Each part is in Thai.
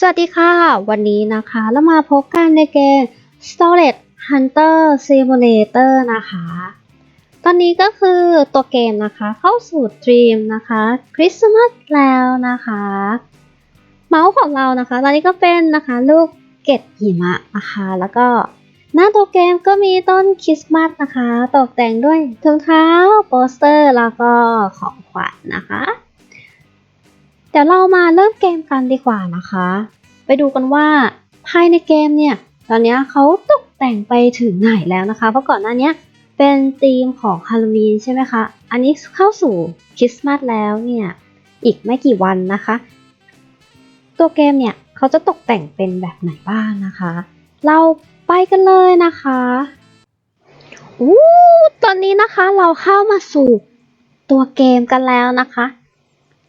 สวัสดีค่ะ วันนี้นะคะเรามาพบกันในเกม Storage Hunter Simulator นะคะ ตอนนี้ก็คือตัวเกมนะคะเข้าสู่ตรีมนะคะคริสต์มาสแล้วนะคะ เมาส์ของเรานะคะ ตอนนี้ก็เป็นนะคะลูกเกดหิมะนะคะ แล้วก็หน้าตัวเกมก็มีต้นคริสต์มาสนะคะ ตกแต่งด้วยถุงเท้าโปสเตอร์แล้วก็ของขวัญนะคะ ดี๋ยวเรามาเริ่มเกมกันดีกว่านะคะ ไปดูกันว่าภายในเกมเนี่ย ตอนนี้เขาตกแต่งไปถึงไหนแล้วนะคะ เพราะก่อนหน้านี้เป็นธีมของฮาโลวีนใช่ไหมคะ อันนี้เข้าสู่คริสต์มาสแล้วเนี่ย อีกไม่กี่วันนะคะ ตัวเกมเนี่ยเขาจะตกแต่งเป็นแบบไหนบ้างนะคะ เราไปกันเลยนะคะอู้ตอนนี้นะคะเราเข้ามาสู่ตัวเกมกันแล้วนะคะ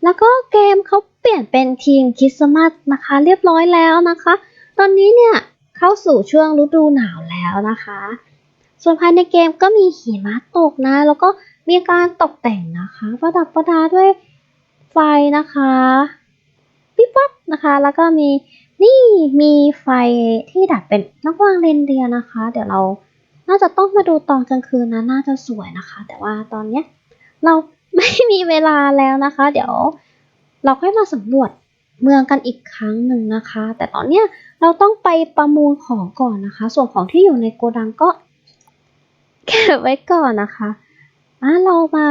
แล้วก็เกมเขาเปลี่ยนเป็นทีมคริสต์มาสนะคะ เรียบร้อยแล้วนะคะ ตอนนี้เนี่ยเข้าสู่ช่วงฤดูหนาวแล้วนะคะ ส่วนภายในเกมก็มีหิมะตกนะ แล้วก็มีการตกแต่งนะคะ ประดับประดาด้วยไฟนะคะปิ๊บปั๊บนะคะ แล้วก็มีนี่มีไฟที่ดัดเป็นนักวางเรนเดียนะคะ เดี๋ยวเราน่าจะต้องมาดูตอนกลางคืนนะน่าจะสวยนะคะ แต่ว่าตอนเนี้ยเรา ไม่มีเวลาแล้วนะคะ เดี๋ยวเราค่อยมาสำรวจเมืองกันอีกครั้งหนึ่งนะคะ แต่ตอนเนี้ยเราต้องไปประมูลของก่อนนะคะ ส่วนของที่อยู่ในโกดังก็เก็บไว้ก่อนนะคะอะเรามา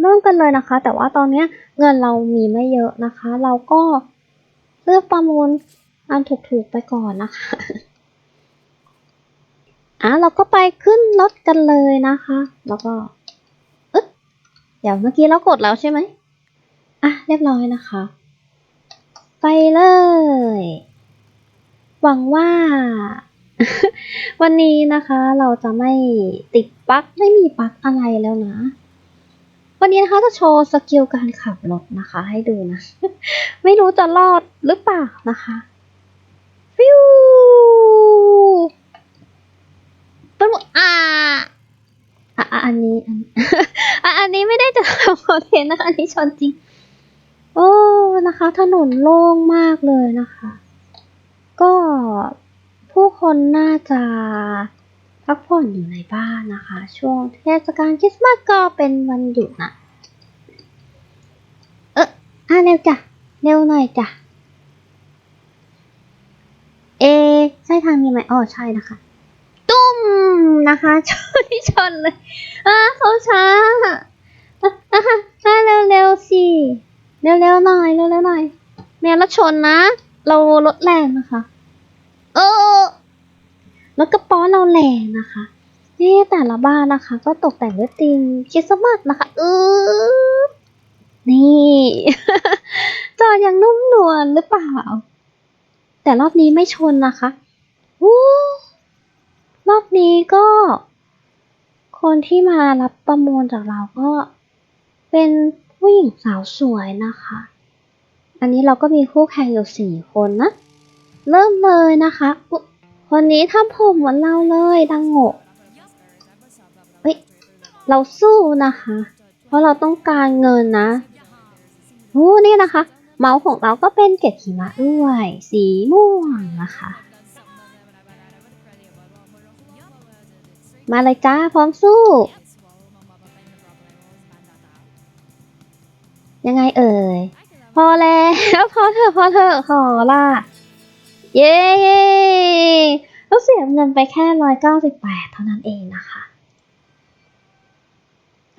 เริ่มกันเลยนะคะ แต่ว่าตอนเนี้ยเงินเรามีไม่เยอะนะคะ เราก็เลือกประมูลอันถูกๆไปก่อนนะคะอะเราก็ไปขึ้นรถกันเลยนะคะ แล้วก็ ดี๋ยวเมื่อกี้เรากดแล้วใช่ไหมอะเรียบร้อยนะคะ ไปเลย หวังว่า วันนี้นะคะเราจะไม่ติดปลั๊กไม่มีปลั๊กอะไรแล้วนะ วันนี้นะคะจะโชว์สกิลการขับรถนะคะ ให้ดูนะ ไม่รู้จะรอดหรือเปล่านะคะฟิวเป็นหมดอ่า อันนี้อันอันนี้ไม่ได้จะทำคอนเทนต์นะคะ อันนี้ชนจริง โอ้ นะคะ ถนนโล่งมากเลยนะคะ ก็ผู้คนน่าจะพักผ่อนอยู่ในบ้านนะคะ ช่วงเทศกาลคริสต์มาสก็เป็นวันหยุดนะเอออะเร็วจ้ะ เร็วหน่อยจ้ะ เอ ใช่ทางนี้ไหมอ๋อใช่นะคะ นะคะชนที่ชนเลยอะเขาช้าอะอะเร็วๆสิเร็วๆหน่อยเร็วๆหน่อยแม่รถชนนะ เรารถแรงนะคะเออรถกระป๋อเราแรงนะคะนี่แต่ละบ้านนะคะ ก็ตกแต่งด้วยธีมคริสต์มาสนะคะเออนี่จอดอย่างนุ่มนวลหรือเปล่า แต่รอบนี้ไม่ชนนะคะวู้ รอบนี้ก็ คนที่มารับประมูลจากเราก็ เป็นผู้หญิงสาวสวยนะคะ อันนี้เราก็มีคู่แข่งอยู่สี่คนนะ เริ่มเลยนะคะ คนนี้ทำผมเหมือนเราเลยดังโงะเอ้ย เราสู้นะคะ เพราะเราต้องการเงินนะโอ้นี่นะคะ เมาส์ของเราก็เป็นเกล็ดหิมะด้วย สีม่วงนะคะ มาเลยจ้า พร้อมสู้ ยังไงเอ่ย พอแล้ว พอเถอะพอเถอะขอละเย้เราเสียเงินไปแค่ร้อยเก้าสิบแปดเท่านั้นเองนะคะ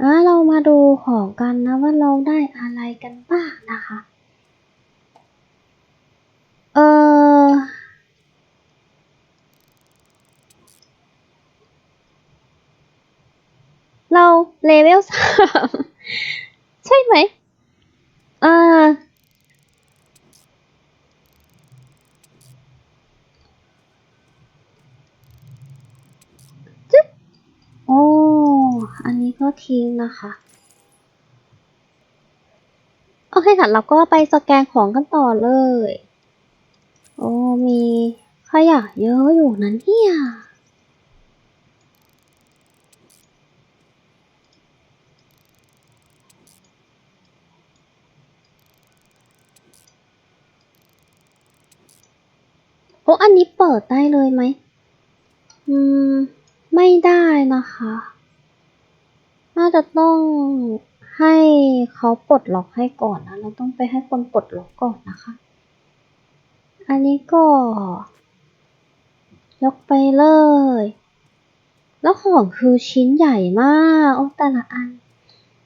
อะเรามาดูของกันนะว่าเราได้อะไรกันบ้างนะคะ เออ เราเลเวลสามใช่ไหมอ่าจึ๊บโอ้ อันนี้ก็ทิ้งนะคะ โอเคค่ะ เราก็ไปสแกนของกันต่อเลย โอ้ มีขยะเยอะอยู่นั้นเนี่ย อ้อั นี้เปิดได้เลยไหม อืม ไม่ได้นะคะ น่าจะต้องให้เขาปลดล็อกให้ก่อนนะ เราต้องไปให้คนปลดล็อกก่อนนะคะ อันนี้ก็ ยกไปเลย แล้วของคือชิ้นใหญ่มาก โอ้แต่ละอัน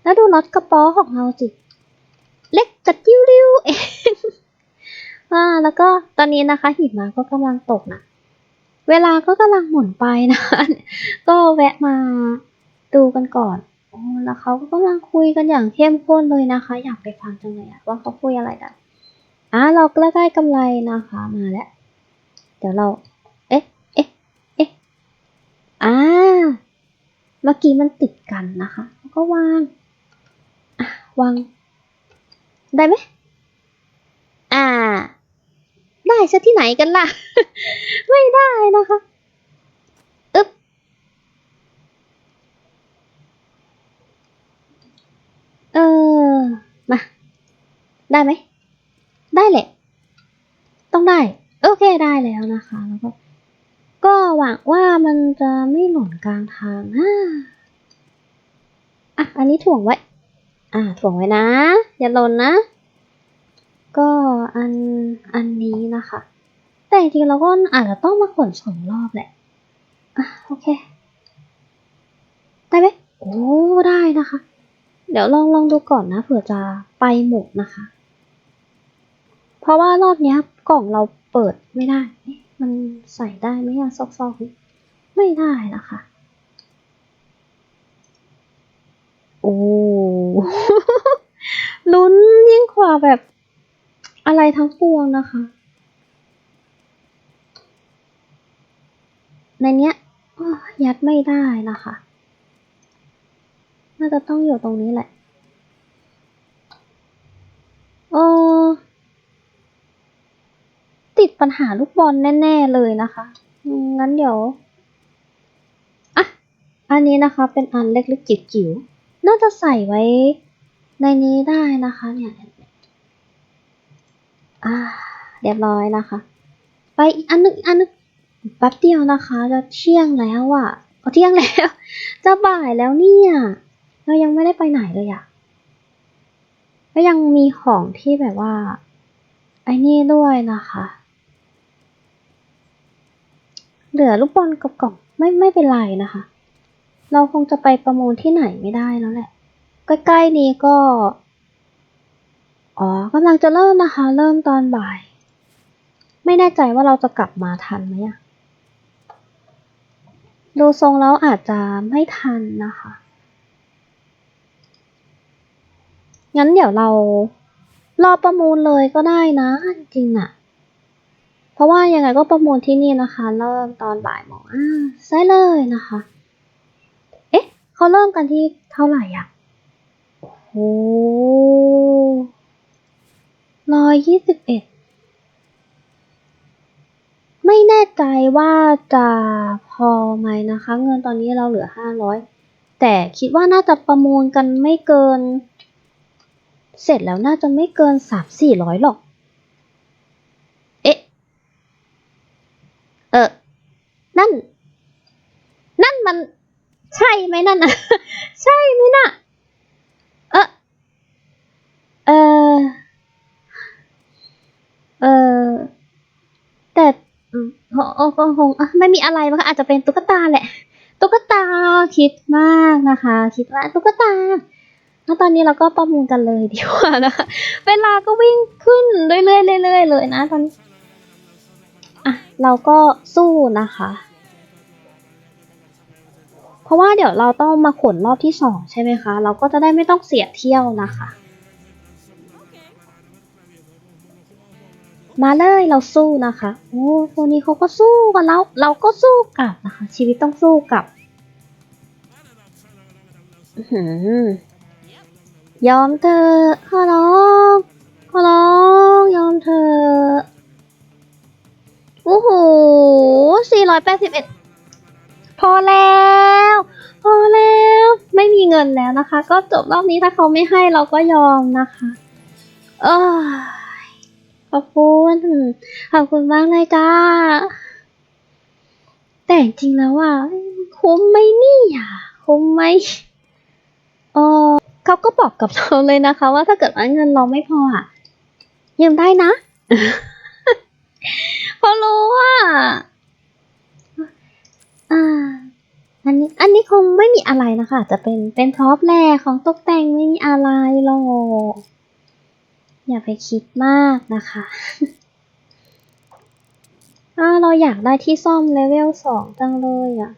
แล้วดูน็อตกระป๋อของเราสิ เล็กกระจิ้วริ้วเอง อ่าแล้วก็ตอนนี้นะคะ หิมะก็กำลังตกนะเวลาก็กำลังหมุนไปนะ ก็แวะมาดูกันก่อนโอ้แล้วเขาก็กำลังคุยกันอย่างเข้มข้นเลยนะคะ อยากไปฟังจังเลยอะว่าเขาคุยอะไรกันอะเราใกล้ๆกำไรนะคะมาแล้ว เดี๋ยวเรา เอ๊ะ เอ๊ะ เอ๊ะอ่าเมื่อกี้มันติดกันนะคะ แล้วก็วาง อะวาง ได้ไหม ได้ซะที่ไหนกันล่ะ ไม่ได้นะคะอึ๊บเออมา ได้ไหม ได้แหละ ต้องได้ โอเคได้แล้วนะคะ แล้วก็ ก็หวังว่ามันจะไม่หล่นกลางทางนะอะ อันนี้ถ่วงไว้ อ่าถ่วงไว้นะ อย่าหล่นนะ ก็อันอันนี้นะคะ แต่จริงๆเราก็อาจจะต้องมาขนสองรอบแหละ อะโอเค ได้ไหมโอ้ได้นะคะ เดี๋ยวลองลองดูก่อนนะเผื่อจะไปหมดนะคะ เพราะว่ารอบนี้กล่องเราเปิดไม่ได้ มันใส่ได้ไหมอะซอกๆนี่ไม่ได้นะคะโอ้ลุ้นยิ่งกว่าแบบ อะไรทั้งปวงนะคะ ในเนี้ยยัดไม่ได้นะคะ น่าจะต้องอยู่ตรงนี้แหละเออติดปัญหาลูกบอลแน่ ๆ เลยนะคะ งั้นเดี๋ยว อะ อันนี้นะคะเป็นอันเล็กๆจิ๋วๆน่าจะใส่ไว้ในนี้ได้นะคะเนี่ย อ่า เรียบร้อยนะคะ ไปอีกอันนึงอันนึงแป๊บเดียวนะคะ จะเที่ยงแล้วอะ่ะเอาเที่ยงแล้ว จะบ่ายแล้วเนี่ยเรายังไม่ได้ไปไหนเลยอะก็ยังมีของที่แบบว่า ไอ้นี่ด้วยนะคะ เหลือลูกบอลกับกล่องไม่ไม่เป็นไรนะคะ เราคงจะไปประมูลที่ไหนไม่ได้แล้วแหละ ใกล้ๆนี้ก็ อ๋อกำลังจะเริ่มนะคะ เริ่มตอนบ่าย ไม่แน่ใจว่าเราจะกลับมาทันไหมอะดูทรงแล้วอาจจะไม่ทันนะคะ งั้นเดี๋ยวเรารอประมูลเลยก็ได้นะจริงอะเพราะว่ายังไงก็ประมูลที่นี่นะคะ เริ่มตอนบ่ายโมงอ่าใช่เลยนะคะ เอ๊ะเขาเริ่มกันที่เท่าไหร่อะโอ้ ร้อยยี่สิบเอ็ดไม่แน่ใจว่าจะพอไหมนะคะ เงินตอนนี้เราเหลือห้าร้อยแต่คิดว่าน่าจะประมูลกันไม่เกิน เสร็จแล้วน่าจะไม่เกินสามสี่ร้อยหรอก เอ๊ะ เออ นั่น นั่นมัน ใช่ไหมนั่นนะใช่ไหมน่ะ เออเออ เออแต่โอ้โอ้คงไม่มีอะไรมั้งคะอาจจะเป็นตุ๊กตาแหละ ตุ๊กตาคิดมากนะคะ คิดว่าตุ๊กตาแล้วตอนนี้เราก็ประมูลกันเลยดีกว่านะคะเวลาก็วิ่งขึ้นเรื่อยๆเรื่อยๆเลยนะตอนนี้อะเราก็สู้นะคะ เพราะว่าเดี๋ยวเราต้องมาขนรอบที่สองใช่ไหมคะ เราก็จะได้ไม่ต้องเสียเที่ยวนะคะ มาเลยเราสู้นะคะ โอ้ตัวนี้เขาก็สู้กันแล้วเราก็สู้กลับนะคะ ชีวิตต้องสู้กลับยอมเธอขอร้องขอร้องยอมเธอโอ้โห481 พอแล้ว พอแล้ว ไม่มีเงินแล้วนะคะ ก็จบรอบนี้ถ้าเขาไม่ให้เราก็ยอมนะคะ เออ ขอบคุณ ขอบคุณมากเลยจ้า แต่จริงแล้วอะคุ้มไหมเนี่อะคุ้มไหมเออเขาก็บอกกับเราเลยนะคะ ว่าถ้าเกิดว่าเงินเราไม่พออะยืมได้นะเพราะรู้ว่าอ่า อันนี้ อันนี้คงไม่มีอะไรนะคะจจะเป็น เป็นพร็อพแรกของตกแต่งไม่มีอะไรหรอก อย่าไปคิดมากนะคะอ่าเราอยากได้ที่ซ่อมเลเวลสองจังเลยอะ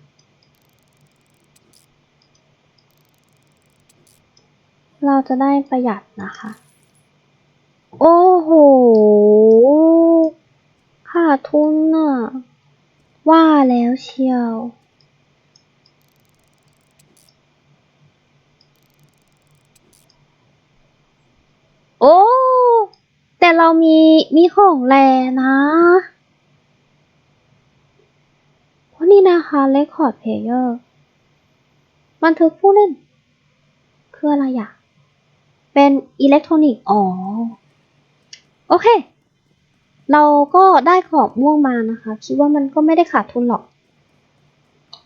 เราจะได้ประหยัดนะคะ โอ้โหขาดทุนอะ ว่าแล้วเชียว โอ้ แต่เรามีมีของแลนะเพราะนี่นะคะ Record Player บันทึกผู้เล่น คืออะไรอะเป็นอิเล็กทรอนิกส์ อ๋อ โอเค เราก็ได้ของม่วงมานะคะ คิดว่ามันก็ไม่ได้ขาดทุนหรอก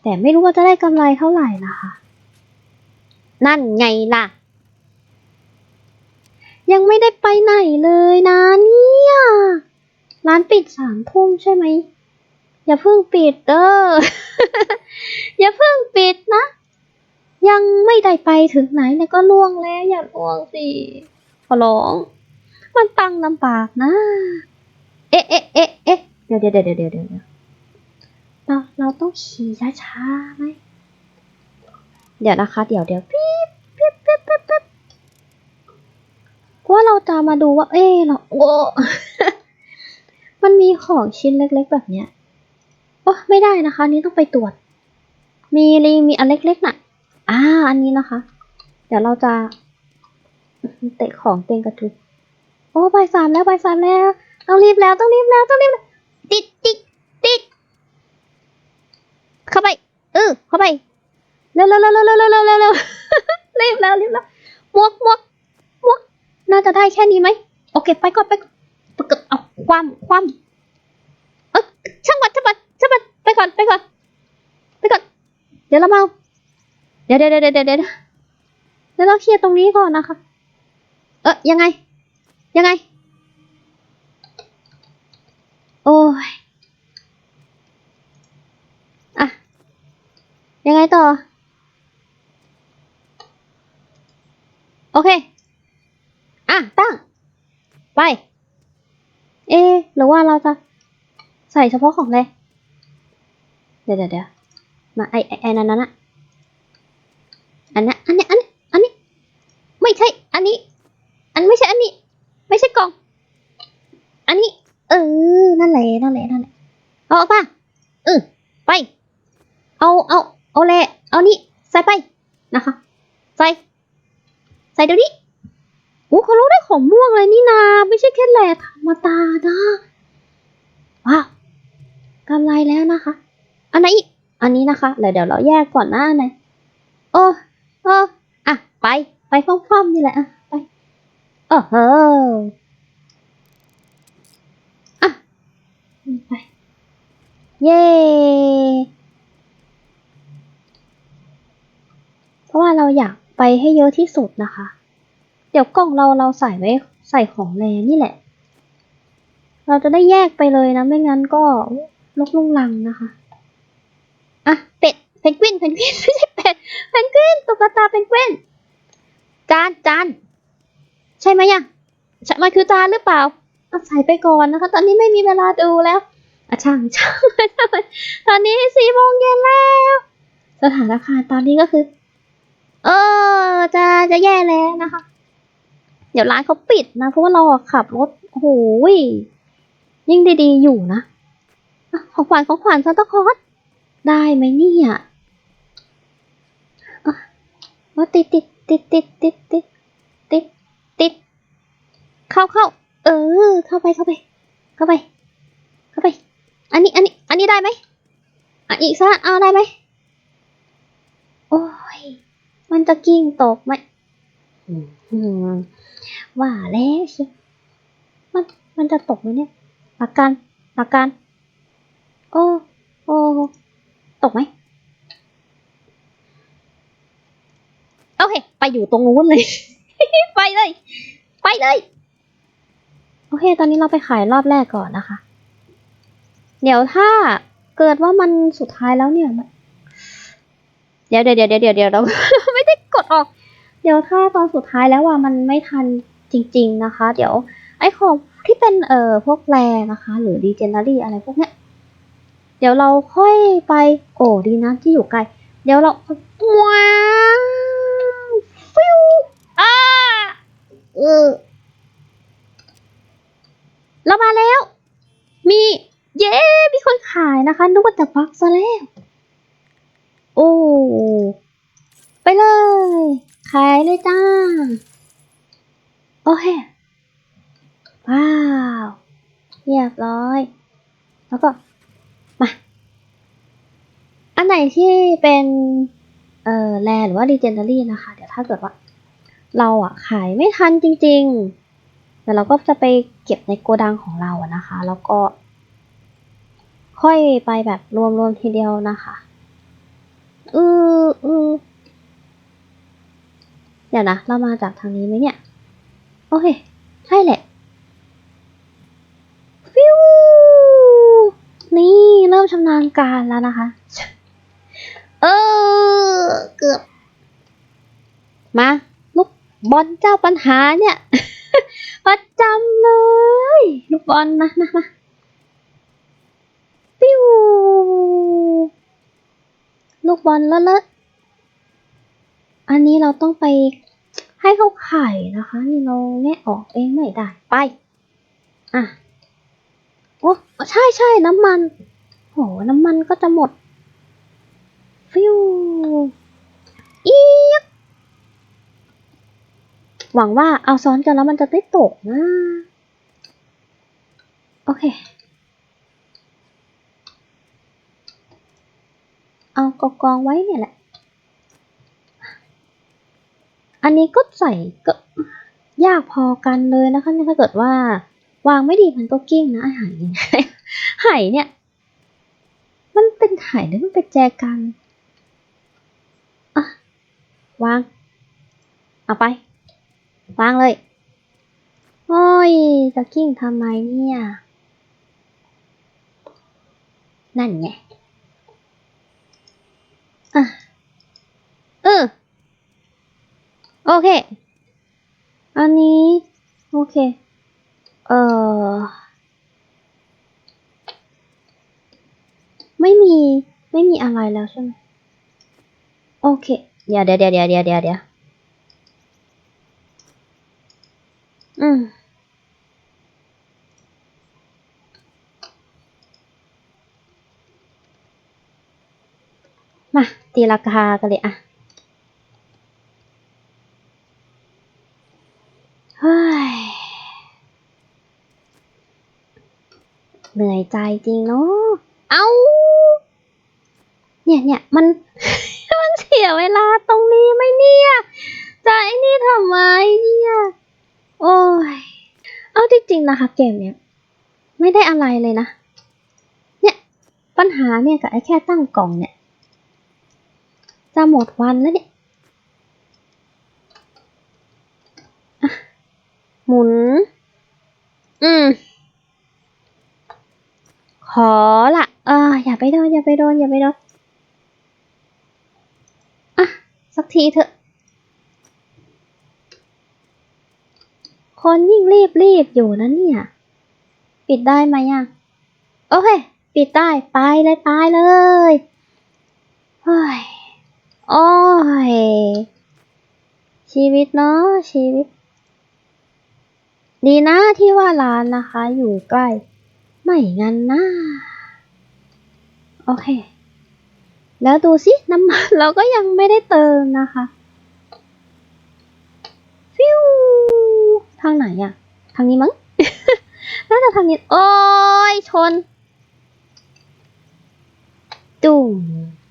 แต่ไม่รู้ว่าจะได้กำไรเท่าไหร่นะคะ นั่นไงล่ะ ยังไม่ได้ไปไหนเลยนะเนี่ย ร้านปิดสามทุ่มใช่ไหม อย่าเพิ่งปิดเด้อ อย่าเพิ่งปิดนะ ยังไม่ได้ไปถึงไหนเนี่ยก็ล่วงแล้วอย่าล่วงสิ ขอร้อง มันตังลำบากนะ เอ๊ะเอ๊ะเอ๊ะเอ๊ะเดี๋ยวเดี๋ยวเดี๋ยวเดี๋ยวเดี๋ยวเราเราต้องขี่ช้าๆไหม เดี๋ยวนะคะ เดี๋ยวเดี๋ยวปิ๊บปิ๊บปิ๊บปิ๊บ ว่าเราจะมาดูว่า เอ๊เราโอ้มันมีของชิ้นเล็กๆแบบเนี้ยโอ้ไม่ได้นะคะนี้ต้องไปตรวจ มีรีมีอันเล็กๆนะ่ะ อ่า อันนี้นะคะ เดี๋ยวเราจะ เตะของเตียงกระทุกโอ้ใบสามแล้วใบสามแล้ว ต้องรีบแล้วต้องรีบแล้วต้องรีบแล้วติดติดติดเข้าไปเออเข้าไปเร็วเร็วเร็วเร็วเร็วเร็วเร็วรีบแล้วรีบแล้วมวกมวก น่าจะได้แค่นี้ไหม โอเค ไปก่อนไปก่อนไปก่อนเอาความความเออช่างมันช่างมันช่างมันไปก่อนไปก่อน ไปก่อน เดี๋ยวเรามาเอาเดี๋ยวเดี๋ยวเดี๋ยวเดี๋ยวเดี๋ยวเดี๋ยวเราเคลียร์ตรงนี้ก่อนนะคะ เออยังไง ยังไง โอ้ยอะยังไงต่อ โอเค อะตั้ง ไป เอ๊หรือว่าเราจะใส่เฉพาะของเลยเดี๋ยวเดี๋ยวมาไอไอไอนั้นนั้นอะอันนี้อันนี้อันนี้อันนี้ ไม่ใช่ อันนี้ อันไม่ใช่อันนี้ ไม่ใช่กล่อง อันนี้ เออ นั่นแหละ นั่นแหละ นั่นแหละ เอาออกมาเออไป เอา เอา เอาแหละ เอานี่ ใส่ไป นะคะ ใส่ ใส่เดี๋ยวนี้ อ้เขารู้ได้ของม่วงเลยนี่นา ไม่ใช่แค่แหล่ธรรมดานะว้าวกำไรแล้วนะคะ อันไหนอีก อันนี้นะคะเดี๋ยวเดี๋ยวเราแยกก่อนหน้าไหนโอ้เอออะ ไป ไปคว่ำๆนี่แหละอะไปเออเฮออะไป เย้เพราะว่าเราอยากไปให้เยอะที่สุดนะคะ เดี๋ยวกล่องเราเราใส่ไว้ใส่ของแรนี่แหละ เราจะได้แยกไปเลยนะ ไม่งั้นก็ลกลุงลังนะคะ อะ เป็ด เพนกวิน เพนกวิน ไม่ใช่เป็ด เพนกวิน ตุ๊กตาเพนกวิน จาน จาน ใช่ไหมยังใช่มันคือจานหรือเปล่าเอาใส่ไปก่อนนะคะ ตอนนี้ไม่มีเวลาดูแล้วอะช่าช่างช่างตอนนี้สี่โมงเย็นแล้ว สถานการณ์ตอนนี้ก็คือ เออ จะจะแย่แล้วนะคะ เดี๋ยวร้านเขาปิดนะเพราะว่าเราอขับรถโอ้โหยยิ่งดีๆอยู่นะของขวัญของขวัญซานตาคลอสได้ไหมเนี่ยอะว่าติดติดติดติดติดติดติดติดเข้าเข้าเออ เข้าไปเข้าไป เข้าไป เข้าไป อันนี้อันนี้ อันนี้ได้ไหมอะอีกสักเอาได้ไหมโอ้ยมันจะกิ้งตกไหม ว่าแล้วเชียวมันมันจะตกไหมเนี่ยหลักการหลักการโอ้โอ้ตกไหมโอเค ไปอยู่ตรงนู้นเลย ไปเลย ไปเลย โอเค ตอนนี้เราไปขายรอบแรกก่อนนะคะ เดี๋ยวถ้าเกิดว่ามันสุดท้ายแล้วเนี่ย เดี๋ยวเดี๋ยวเดี๋ยวเดี๋ยวเดี๋ยวเราไม่ได้กดออก เดี๋ยวถ้าตอนสุดท้ายแล้วว่ามันไม่ทันจริง ๆนะคะ เดี๋ยวไอ้ของที่เป็นเอ่อพวกแรนะคะ หรือดีเจน a รี่อะไรพวกเนี้ยเดี๋ยวเราค่อยไปโอ้ดีนะที่อยู่ไกล เดี๋ยวเราว้าวฟิวอ่าเออเรามาแล้ว มีเย้ มีคนขายนะคะนึกว่าแต่บักซะแล้ว โอ้ ไปเลย ขายเลยจ้า โอเค ว้าว เรียบร้อย แล้วก็ มา อันไหนที่เป็นเอ่อแรหรือว่า legendary นะคะ เดี๋ยวถ้าเกิดว่า เราอะขายไม่ทันจริง ๆ แต่เราก็จะไปเก็บในโกดังของเราอะนะคะ แล้วก็ ค่อยไปแบบรวมๆทีเดียวนะคะ อืออือ เดี๋ยวนะ เรามาจากทางนี้ไหมเนี่ย โอเค ใช่แหละฟิวนี่เริ่มชำนาญการแล้วนะคะ เออ เกือบ มาลูกบอลเจ้าปัญหาเนี่ยประจำเลย ลูกบอลนะนะนะปิ้วลูกบอลเลอะ อันนี้เราต้องไปให้เขาไข่นะคะ นี่เราแงะออกเองไม่ได้ ไป อะ โอ้ใช่ใช่น้ำมัน โห น้ำมันก็จะหมด ฟิวอีกหวังว่าเอาซ้อนกันแล้วมันจะไม่ตกนะ โอเค เอากองกองๆไว้เนี่ยแหละ อันนี้ก็ใส่ก็ยากพอกันเลยนะคะถ้าเกิดว่าวางไม่ดีมันก็กิ้งนะไอ้ไห่ไหายเนี่ย มันเป็นไหายหรือมันเป็นแจกันอะวาง เอาไป วางเลย โอ้ยจะกิ้งทำไมเนี่ย นั่นไงอะ เออ โอเค อันนี้ โอเค เออไม่มี ไม่มีอะไรแล้วใช่ไหมโอเค เดี๋ยวเดี๋ยวเดี๋ยวเดี๋ยวเดี๋ยวเดี๋ยวเดี๋ยวอืมมาตีราคากันเลยอะ เฮ้ย เหนื่อยใจจริงเนาะ เอาเนี่ยเนี่ยมัน มันเสียเวลาตรงนี้ไหมเนี่ย จะไอ้นี่ทำไมเนี่ย โอ้ย เอาจริงๆนะคะเกมเนี้ยไม่ได้อะไรเลยนะ เนี่ย ปัญหาเนี่ยกับไอ้แค่ตั้งกล่องเนี่ย จะหมดวันแล้วเนี่ยอะ หมุน อืม ขอละเอออย่าไปโดน อย่าไปโดน อย่าไปโดน อะ สักทีเถอะ คนยิ่งรีบรีบอยู่นะเนี่ย ปิดได้ไหมอะโอเค ปิดได้ ไปเลย ไปเลยเฮ้ยโอ้ยชีวิตเนาะชีวิต ดีนะที่ว่าร้านนะคะอยู่ใกล้ ไม่งั้นนะโอเค แล้วดูสิน้ำมันเราก็ยังไม่ได้เติมนะคะฟิวทางไหนอะทางนี้มั้งน่าจะทางนี้ โอ้ยชนจุ่ม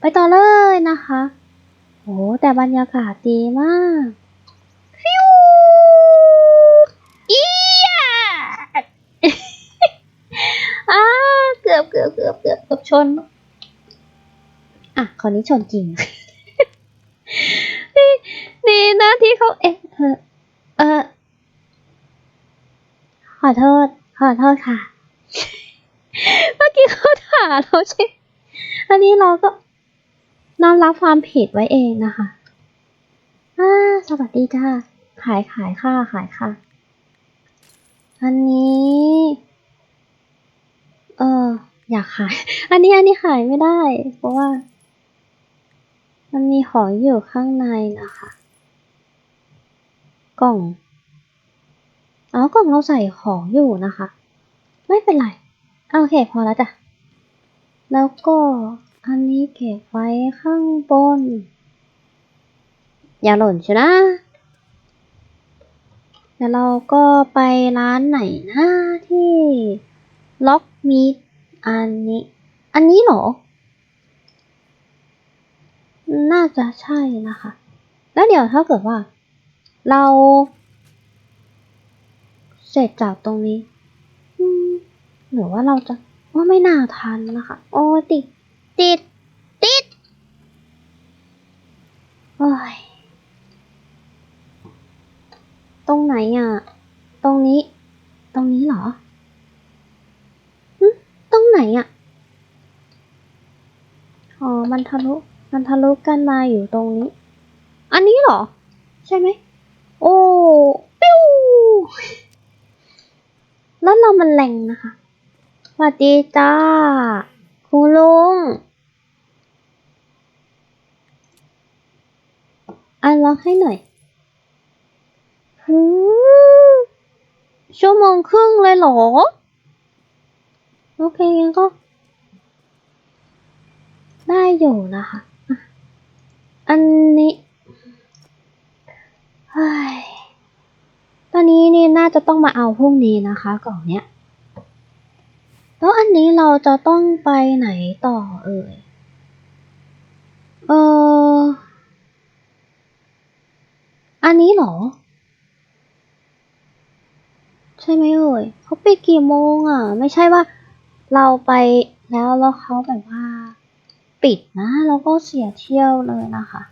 ไปต่อเลยนะคะโอ้แต่บรรยากาศดีมาก ฟิวอียะ เกือบเกือบเกือบเกือบชน อะคนนี้ชนจริง นี่นี่นะที่เขาเอ๊ะเออเออขอโทษ ขอโทษค่ะ เมื่อกี้เขาด่าเราใช่ อันนี้เราก็น้อมรับความผิดไว้เองนะคะอ่าสวัสดีจ้า ขายขายค่ะ ขายค่ะ อันนี้ เออ อยากขาย อันนี้อันนี้ขายไม่ได้ เพราะว่า มันมีของอยู่ข้างในนะคะ กล่องอ๋อกล่องเราใส่ของอยู่นะคะ ไม่เป็นไรโอเคพอแล้วจ้ะ แล้วก็อันนี้เก็บไว้ข้างบน อย่าหล่นชนะเดี๋ยวเราก็ไปร้านไหนนะที่ล็อก มีอันนี้ อันนี้เหรอ น่าจะใช่นะคะ แล้วเดี๋ยวถ้าเกิดว่า เรา เสร็จจากตรงนี้หรือว่าเราจะว่าไม่น่าทันนะคะ โอ้ติด ติด ติดโอ้ยตรงไหนอะ ตรงนี้ ตรงนี้เหรอ ไหนอะอ๋อ มันทะลุ มันทะลุกันมาอยู่ตรงนี้ อันนี้เหรอ ใช่ไหม โอ้ปิ้วแล้วเรามันแรงนะคะสวัสดีจ้า คุณลุงอันล็อกให้หน่อยหูชั่วโมงครึ่งเลยเหรอ โอเคงั้นก็ ได้อยู่นะคะ อันนี้เฮ้ยตอนนี้นี่น่าจะต้องมาเอาพรุ่งนี้นะคะกล่องเนี้ย แล้วอันนี้เราจะต้องไปไหนต่อเอ่ย เออ อันนี้เหรอ ใช่ไหมเอ่ยเขาไปกี่โมงอะ ไม่ใช่ว่า เราไปแล้วแล้วเขาแบบว่า ปิดนะแล้วก็เสียเที่ยวเลยนะคะ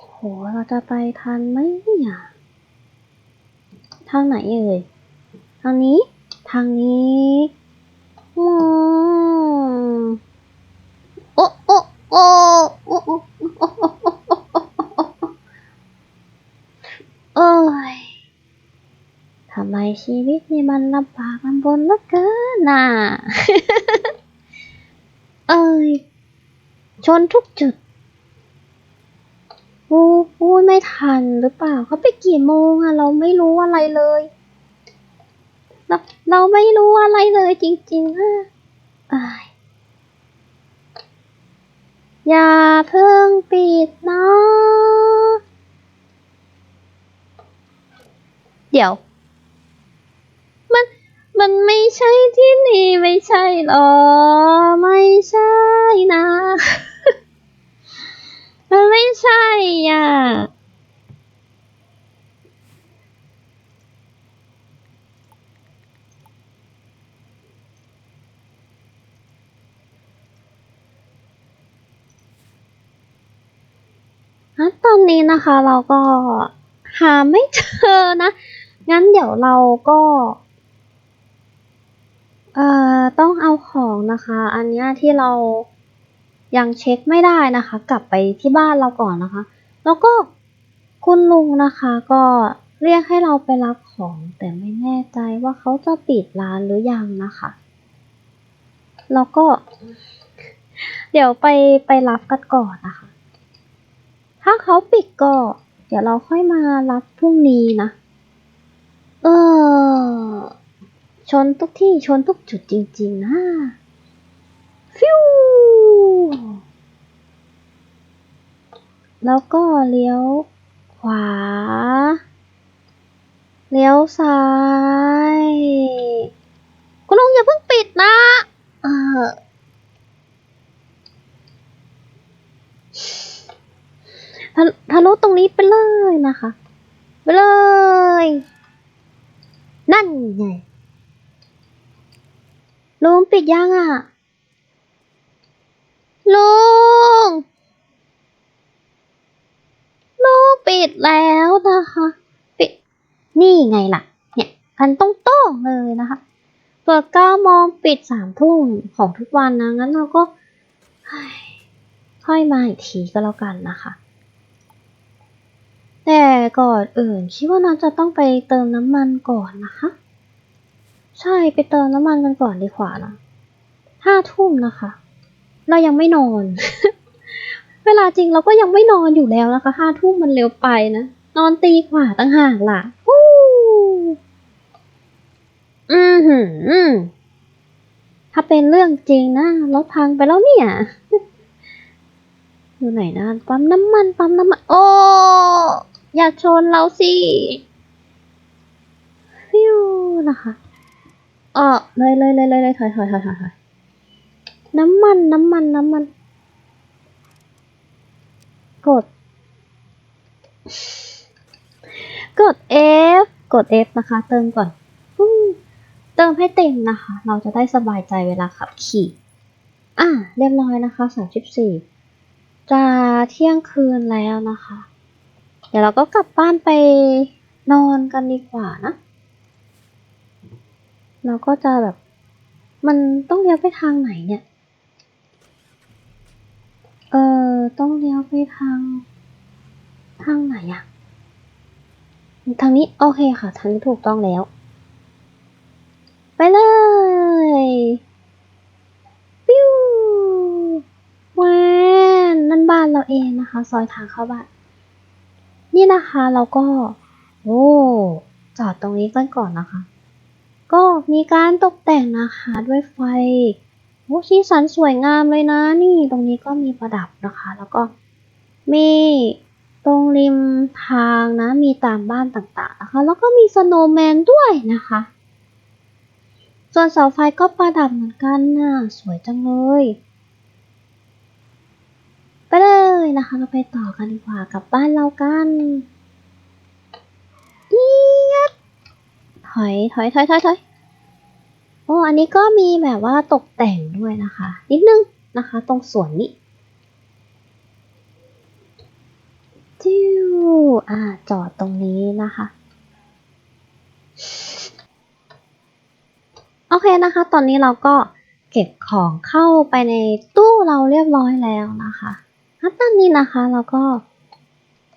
โหเราจะไปทันไหมเนี่ยทางไหนเอ่ยทางนี้ ทางนี้อืมโอ้โอ้โอ้โอ้โอ้โอ้ย ทำไมชีวิตนี่มันลำบากลำบนเหลือเกินน่ะ เอ้ย ชนทุกจุดโอ้โอ้ไม่ทันหรือเปล่าเขาไปกี่โมงอะเราไม่รู้อะไรเลย เราเราไม่รู้อะไรเลยจริงๆอะอยอย่าเพิ่งปิดนะ เดี๋ยว มันไม่ใช่ที่นี่ไม่ใช่หรอ ไม่ใช่นะ มันไม่ใช่อะตอนนี้นะคะเราก็หาไม่เจอนะ งั้นเดี๋ยวเราก็ เอ่อ ต้องเอาของนะคะ อันเนี้ยที่เรายังเช็คไม่ได้นะคะ กลับไปที่บ้านเราก่อนนะคะ แล้วก็คุณลุงนะคะก็เรียกให้เราไปรับของ แต่ไม่แน่ใจว่าเขาจะปิดร้านหรือยังนะคะ แล้วก็ เดี๋ยวไปไปรับกันก่อนนะคะ ถ้าเขาปิดก็ เดี๋ยวเราค่อยมารับพรุ่งนี้นะ เออ นทุกที่ชนทุกจุดจริง ๆ นะ ฟิว แล้วก็เลี้ยวขวา เลี้ยวซ้ายคุณลุงอย่าเพิ่งปิดนะ เออทะทะลุตรงนี้ไปเลยนะคะ ไปเลย นั่นไง ลุงปิดยังอะ ลุง ลุงปิดแล้วนะคะ ปิด นี่ไงล่ะ เนี่ยกันต้องต้งเลยนะคะ เปิดเก้าโมงปิดสามทุ่มของทุกวันนะ งั้นเราก็ ค่อยมาอีกทีก็แล้วกันนะคะ แต่ก่อนอื่นคิดว่าน้าจะต้องไปเติมน้ำมันก่อนนะคะ ใช่ไปเติมน้ำมันกันก่อนดีกว่านะห้าทุ่มนะคะ เรายังไม่นอน เวลาจริงเราก็ยังไม่นอนอยู่แล้วนะคะห้าทุ่มมันเร็วไปนะ นอนตีกว่าตั้งห่างล่ะฮู้อือหือถ้าเป็นเรื่องจริงนะรถพังไปแล้วเนี่ยอยู่ไหนนะปั๊มน้ำมันปั๊มน้ำมัน โอ้อย่าชนเราสิฟิวนะคะ เออเลยเลยเลยเลยเลยถอยถอยถอยถอยถอยน้ำมันน้ำมันน้ำมัน กด กด F กด F นะคะ เติมก่อน เติมให้เต็มนะคะ เราจะได้สบายใจเวลาขับขี่อะเรียบร้อยนะคะสามสิบสี่จะเที่ยงคืนแล้วนะคะ เดี๋ยวเราก็กลับบ้านไปนอนกันดีกว่านะ เราก็จะแบบ มันต้องเลี้ยวไปทางไหนเนี่ย เออต้องเลี้ยวไปทาง ทางไหนอะทางนี้โอเคค่ะทางนี้ถูกต้องแล้ว ไปเลยปิ้วแหวนนั่นบ้านเราเองนะคะ ซอยทางเข้าบ้านนี่นะคะเราก็ โอ้จอดตรงนี้กันก่อนนะคะ ก็มีการตกแต่งนะคะด้วยไฟโอ้สีสันสวยงามเลยนะ นี่ตรงนี้ก็มีประดับนะคะ แล้วก็มีตรงริมทางนะ มีตามบ้านต่างๆนะคะ แล้วก็มีสโนว์แมนด้วยนะคะ ส่วนเสาไฟก็ประดับเหมือนกันนะสวยจังเลย ไปเลยนะคะ เราไปต่อกันดีกว่ากลับบ้านเรากันเอียด ถอยถอยถอยถอยถอยโอ้อันนี้ก็มีแบบว่าตกแต่งด้วยนะคะ นิดนึงนะคะ ตรงส่วนนี้จิ้วอ่าจอดตรงนี้นะคะโอเคนะคะ ตอนนี้เราก็เก็บของเข้าไปในตู้เราเรียบร้อยแล้วนะคะตอนนี้นะคะเราก็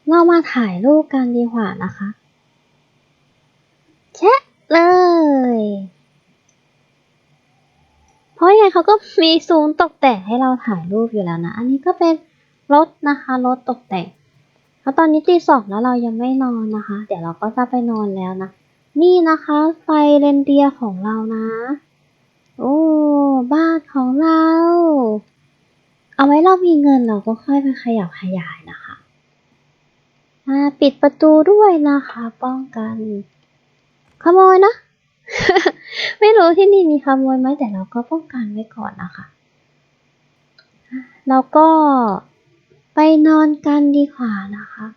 เรามาถ่ายรูปกันดีกว่านะคะแชะ เลย เพราะยังไงเขาก็มีซูนตกแต่งให้เราถ่ายรูปอยู่แล้วนะ อันนี้ก็เป็นรถนะคะรถตกแต่งแล้วตอนนี้ตีสองแล้วเรายังไม่นอนนะคะ เดี๋ยวเราก็จะไปนอนแล้วนะ นี่นะคะไฟเรนเดียร์ของเรานะ โอ้บ้านของเรา เอาไว้เรามีเงินเราก็ค่อยไปขยับขยายนะคะปิดประตูด้วยนะคะ ป้องกัน ขโมยนะ ไม่รู้ที่นี่มีขโมยไหมแต่เราก็ป้องกันไว้ก่อนนะคะแล้วก็ไปนอนกันดีกว่านะคะ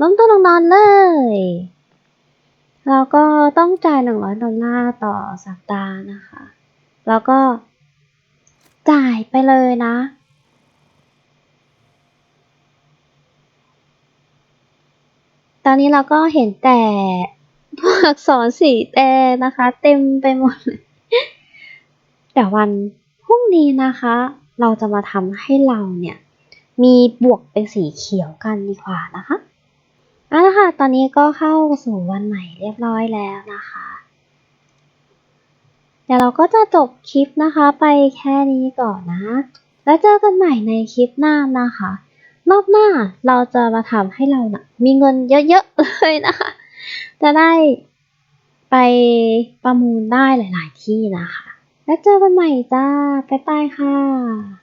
ล้มตัวลงนอนเลย เราก็ต้องจ่ายหนึ่งร้อยดอลลาร์ต่อสัปดาห์นะคะ แล้วก็จ่ายไปเลยนะ ตอนนี้เราก็เห็นแต่พวกอักษรสีแดงนะคะ เต็มไปหมดเลยแต่วันพรุ่งนี้นะคะ เราจะมาทำให้เราเนี่ย มีบวกเป็นสีเขียวกันดีกว่านะคะเอาละค่ะ ตอนนี้ก็เข้าสู่วันใหม่เรียบร้อยแล้วนะคะเดี๋ยวเราก็จะจบคลิปนะคะไปแค่นี้ก่อนนะ แล้วเจอกันใหม่ในคลิปหน้านะคะ รอบหน้าเราจะมาทำให้เรานะมีเงินเยอะๆเลยนะคะ จะได้ไปประมูลได้หลาย ๆ ที่นะคะ แล้วเจอกันใหม่จ้าบ๊ายบายค่ะ